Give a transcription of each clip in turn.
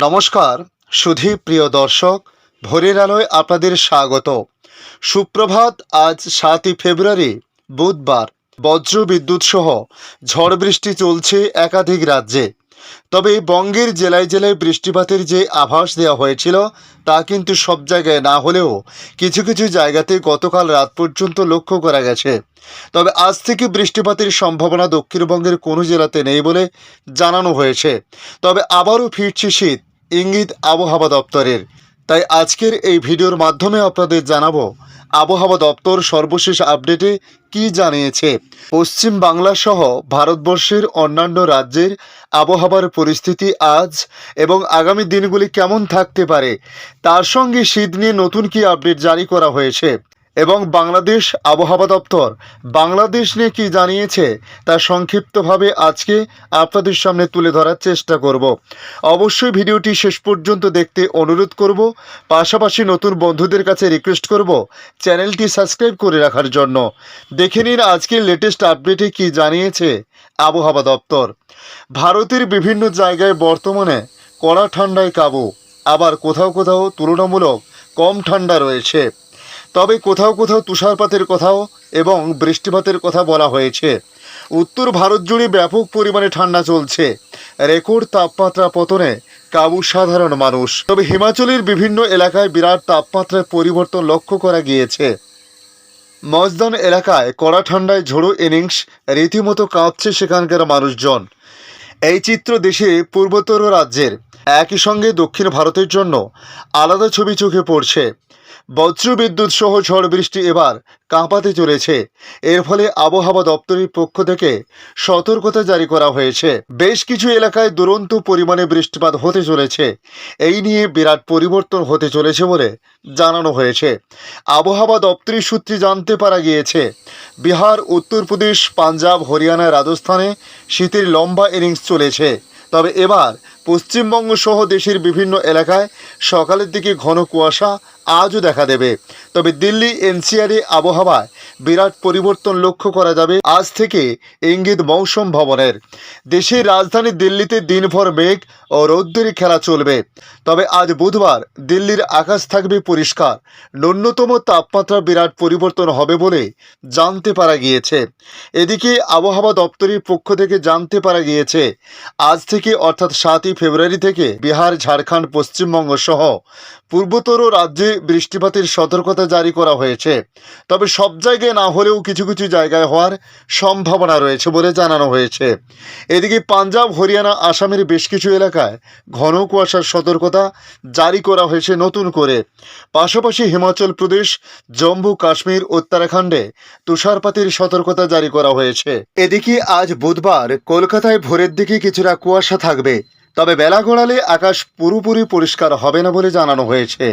নমস্কার, সুধী প্রিয় দর্শক, ভোরের আলোয় আপনাদের স্বাগত। সুপ্রভাত, আজ সাতই ফেব্রুয়ারি, বুধবার। বজ্র বিদ্যুৎ সহ ঝড় বৃষ্টি চলছে একাধিক রাজ্যে। তবে বঙ্গের জেলায় জেলায় বৃষ্টিপাতের যে আভাস দেওয়া হয়েছিল, তা কিন্তু সব জায়গায় না হলেও কিছু কিছু জায়গাতে গতকাল রাত পর্যন্ত লক্ষ্য করা গেছে। তবে আজ থেকে বৃষ্টিপাতের সম্ভাবনা দক্ষিণবঙ্গের কোনো জেলাতে নেই বলে জানানো হয়েছে। তবে আবারও ফিরছে শীত। ইঙ্গিত আবহাওয়া দপ্তরের। তাই আজকের এই ভিডিওর মাধ্যমে আপনাদের জানাব, আবহাওয়া দপ্তর সর্বশেষ আপডেটে কি জানিয়েছে? পশ্চিম বাংলা সহ ভারতবর্ষের অন্যান্য রাজ্যের আবহাওয়ার পরিস্থিতি আজ এবং আগামী দিনগুলি কেমন থাকতে পারে, তার সঙ্গে শীত নিয়ে নতুন কি আপডেট জারি করা হয়েছে? এবং বাংলাদেশ আবহাওয়া দপ্তর বাংলাদেশ নিয়ে কি জানিয়েছে তা সংক্ষিপ্তভাবে আজকে আপনাদের সামনে তুলে ধরার চেষ্টা করব। অবশ্যই ভিডিওটি শেষ পর্যন্ত দেখতে অনুরোধ করব। পাশাপাশি নতুন বন্ধুদের কাছে রিকোয়েস্ট করব চ্যানেলটি সাবস্ক্রাইব করে রাখার জন্য। দেখে নিন আজকের লেটেস্ট আপডেটে কি জানিয়েছে আবহাওয়া দপ্তর। ভারতের বিভিন্ন জায়গায় বর্তমানে কড়া ঠান্ডায় কাবু। আবার কোথাও কোথাও তুলনামূলক কম ঠান্ডা রয়েছে। তবে কোথাও কোথাও তুষারপাতের কথাও এবং বৃষ্টিপাতের কথা বলা হয়েছে। উত্তর ভারত জুড়ে ব্যাপক পরিমাণে ঠান্ডা চলছে। রেকর্ড তাপমাত্রা পতনে কাবু সাধারণ মানুষ। তবে হিমাচলের বিভিন্ন এলাকায় বিরাট তাপমাত্রায় পরিবর্তন লক্ষ্য করা গিয়েছে। মজদান এলাকায় কড়া ঠান্ডায় ঝোড়ো ইনিংস রীতিমতো কাঁপছে সেখানকার মানুষজন। এই চিত্র দেশে পূর্বতর রাজ্যের। একই সঙ্গে দক্ষিণ ভারতের জন্য আলাদা ছবি চোখে পড়ছে। বজ্রবিদ্যুৎ সহ ঝড় বৃষ্টি এবার কাঁপাতে চলেছে। এর ফলে আবহাওয়া দপ্তরের পক্ষ থেকে সতর্কতা জারি করা হয়েছে। বেশ কিছু এলাকায় দুরন্ত পরিমাণে বৃষ্টিপাত হতে চলেছে। এই নিয়ে বিরাট পরিবর্তন হতে চলেছে বলে জানানো হয়েছে। আবহাওয়া দপ্তরের সূত্রে জানতে পারা গিয়েছে, বিহার, উত্তরপ্রদেশ, পাঞ্জাব, হরিয়ানা, রাজস্থানে শীতের লম্বা ইনিংস চলেছে। তবে এবার পশ্চিমবঙ্গ সহ দেশের বিভিন্ন এলাকায় সকালের দিকে ঘন কুয়াশা আজও দেখা দেবে। তবে দিল্লি এনসিআরে আবহাওয়ায় বিরাট পরিবর্তন লক্ষ্য করা যাবে আজ থেকে ইঙ্গিত মৌসুম ভবনের। দেশের রাজধানী দিল্লিতে দিনভর মেঘ ও রৌদ্রের খেলা চলবে। তবে আজ বুধবার দিল্লির আকাশ থাকবে পরিষ্কার। ন্যূনতম তাপমাত্রা বিরাট পরিবর্তন হবে বলে জানতে পারা গিয়েছে। এদিকে আবহাওয়া দপ্তরের পক্ষ থেকে জানতে পারা গিয়েছে, আজ থেকে অর্থাৎ সাতই ফেব্রুয়ারি থেকে বিহার, ঝাড়খণ্ড, পশ্চিমবঙ্গ সহ পূর্বতর রাজ্যে বৃষ্টিপাতের সতর্কতা জারি করা হয়েছে। তবে সব জায়গায় না হলেও কিছু কিছু জায়গায় হওয়ার সম্ভাবনা রয়েছে বলে জানানো হয়েছে। এদিকে পাঞ্জাব, হরিয়ানা, আসামের বেশ কিছু এলাকায় ঘন কুয়াশার সতর্কতা জারি করা হয়েছে নতুন করে। পাশাপাশি হিমাচল প্রদেশ, জম্মু, কাশ্মীর, উত্তরাখণ্ডে তুষারপাতের সতর্কতা জারি করা হয়েছে। এদিকে আজ বুধবার কলকাতায় ভোরের দিকে কিছুটা কুয়াশা থাকবে। তবে বেলা গড়ালে আকাশ পুরোপুরি পরিষ্কার হবে না বলে জানানো হয়েছে।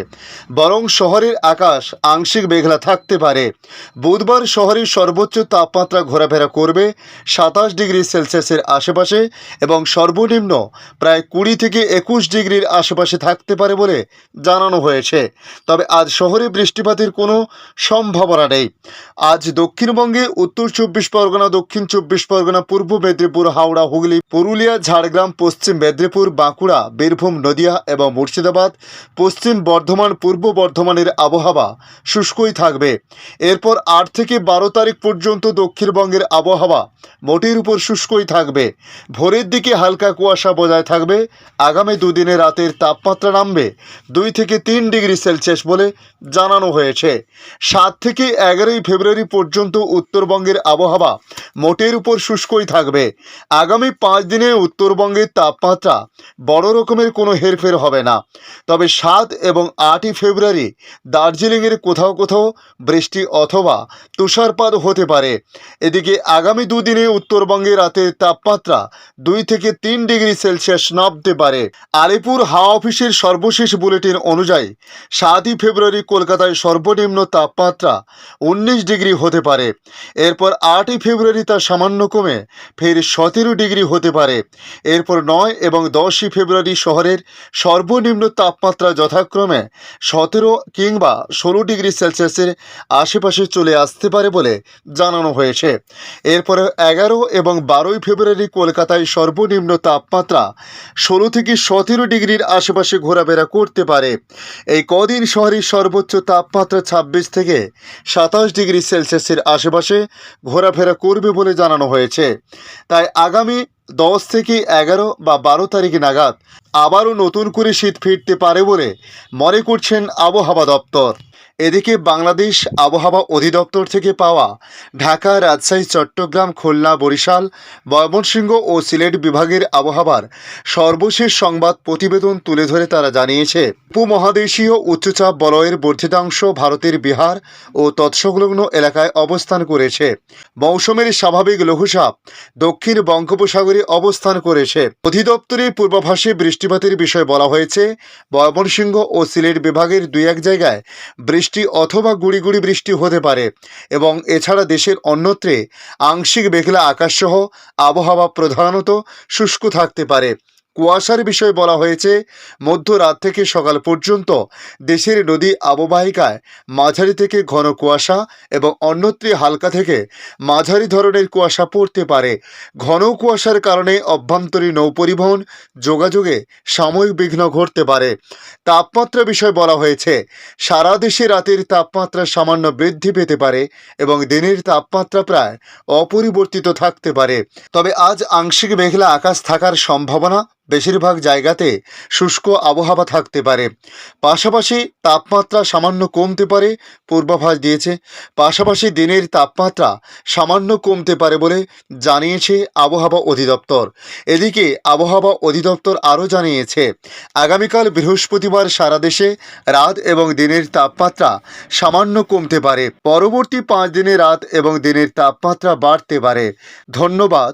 বরং শহরের আকাশ আংশিক মেঘলা থাকতে পারে। বুধবার শহরের সর্বোচ্চ তাপমাত্রা ঘোরাফেরা করবে সাতাশ ডিগ্রি সেলসিয়াসের আশেপাশে এবং সর্বনিম্ন প্রায় কুড়ি থেকে একুশ ডিগ্রির আশেপাশে থাকতে পারে বলে জানানো হয়েছে। তবে আজ শহরে বৃষ্টিপাতের কোনো সম্ভাবনা নেই। আজ দক্ষিণবঙ্গে উত্তর চব্বিশ পরগনা, দক্ষিণ চব্বিশ পরগনা, পূর্ব মেদিনীপুর, হাওড়া, হুগলি, পুরুলিয়া, ঝাড়গ্রাম, পশ্চিম মেদিনীপুর বাঁকুড়া, বীরভূম, নদিয়া এবং মুর্শিদাবাদ, পশ্চিম বর্ধমান, পূর্ব বর্ধমানের আবহাওয়া শুষ্কই থাকবে। এরপর আট থেকে বারো তারিখ পর্যন্ত দক্ষিণবঙ্গের আবহাওয়া মোটের উপর শুষ্কই থাকবে। ভোরের দিকে হালকা কুয়াশা বজায় থাকবে। আগামী দুদিনে রাতের তাপমাত্রা নামবে দুই থেকে তিন ডিগ্রি সেলসিয়াস বলে জানানো হয়েছে। সাত থেকে এগারোই ফেব্রুয়ারি পর্যন্ত উত্তরবঙ্গের আবহাওয়া মোটের উপর শুষ্কই থাকবে। আগামী পাঁচ দিনে উত্তরবঙ্গের তাপমাত্রা বড় রকমের কোনো হেরফের হবে না। তবে সাত এবং আটই ফেব্রুয়ারি দার্জিলিংয়ের কোথাও কোথাও বৃষ্টি অথবা তুষারপাত হতে পারে। এদিকে আগামী দুদিনে উত্তরবঙ্গে রাতের তাপমাত্রা দুই থেকে তিন ডিগ্রি সেলসিয়াস নামতে পারে। আলিপুর হাওয়া অফিসের সর্বশেষ বুলেটিন অনুযায়ী সাতই ফেব্রুয়ারি কলকাতায় সর্বনিম্ন তাপমাত্রা উনিশ ডিগ্রি হতে পারে। এরপর আটই ফেব্রুয়ারি তা সামান্য কমে ফের সতেরো ডিগ্রি হতে পারে। এরপর নয় এবং দশই ফেব্রুয়ারি শহরের সর্বনিম্ন তাপমাত্রা যথাক্রমে সতেরো কিংবা ষোলো ডিগ্রি সেলসিয়াসের আশেপাশে চলে আসতে পারে বলে জানানো হয়েছে। এরপরে এগারো এবং বারোই ফেব্রুয়ারি কলকাতায় সর্বনিম্ন তাপমাত্রা ষোলো থেকে সতেরো ডিগ্রির আশেপাশে ঘোরাফেরা করতে পারে। এই কদিন শহরের সর্বোচ্চ তাপমাত্রা ছাব্বিশ থেকে সাতাশ ডিগ্রি সেলসিয়াসের আশেপাশে ঘোরাফেরা করবে বলে জানানো হয়েছে। তাই আগামী দশ থেকে এগারো বা বারো তারিখ নাগাদ আবারও নতুন করে শীত ফিরতে পারে বলে মনে করছেন আবহাওয়া দপ্তর। এদিকে বাংলাদেশ আবহাওয়া অধিদপ্তর থেকে পাওয়া ঢাকা, রাজশাহী, চট্টগ্রাম, খুলনা, বরিশাল, ময়মনসিংহ ও সিলেট বিভাগের আবহাওয়ার সর্বশেষ সংবাদ প্রতিবেদন তুলে ধরে তারা জানিয়েছে, উপমহাদেশীয় উচ্চচাপ বলয়ের বর্ধিতাংশ ভারতের বিহার ও তৎসংলগ্ন এলাকায় অবস্থান করেছে। মৌসুমের স্বাভাবিক লঘুচাপ দক্ষিণ বঙ্গোপসাগরে অবস্থান করেছে। অধিদপ্তরের পূর্বাভাসে বৃষ্টিপাতের বিষয়ে বলা হয়েছে, ময়মনসিংহ ও সিলেট বিভাগের দুই এক জায়গায় বৃষ্টি অথবা গুড়িগুড়ি গুড়ি বৃষ্টি হতে পারে এবং এছাড়া দেশের অন্যত্রে আংশিক মেঘলা আকাশসহ আবহাওয়া প্রধানত শুষ্ক থাকতে পারে। কুয়াশার বিষয়ে বলা হয়েছে, মধ্যরাত থেকে সকাল পর্যন্ত দেশের নদী অববাহিকায় মাঝারি থেকে ঘন কুয়াশা এবং অন্যত্রে হালকা থেকে মাঝারি ধরনের কুয়াশা পড়তে পারে। ঘন কুয়াশার কারণে অভ্যন্তরীণ নৌপরিবহন যোগাযোগে সাময়িক বিঘ্ন ঘটতে পারে। তাপমাত্রা বিষয়ে বলা হয়েছে, সারা দেশে রাতের তাপমাত্রা সামান্য বৃদ্ধি পেতে পারে এবং দিনের তাপমাত্রা প্রায় অপরিবর্তিত থাকতে পারে। তবে আজ আংশিক মেঘলা আকাশ থাকার সম্ভাবনা বেশিরভাগ জায়গাতে শুষ্ক আবহাওয়া থাকতে পারে। পাশাপাশি তাপমাত্রা সামান্য কমতে পারে, পূর্বাভাস দিয়েছে। পাশাপাশি দিনের তাপমাত্রা সামান্য কমতে পারে বলে জানিয়েছে আবহাওয়া অধিদপ্তর। এদিকে আবহাওয়া অধিদপ্তর আরও জানিয়েছে, আগামীকাল বৃহস্পতিবার সারা দেশে রাত এবং দিনের তাপমাত্রা সামান্য কমতে পারে। পরবর্তী পাঁচ দিনে রাত এবং দিনের তাপমাত্রা বাড়তে পারে। ধন্যবাদ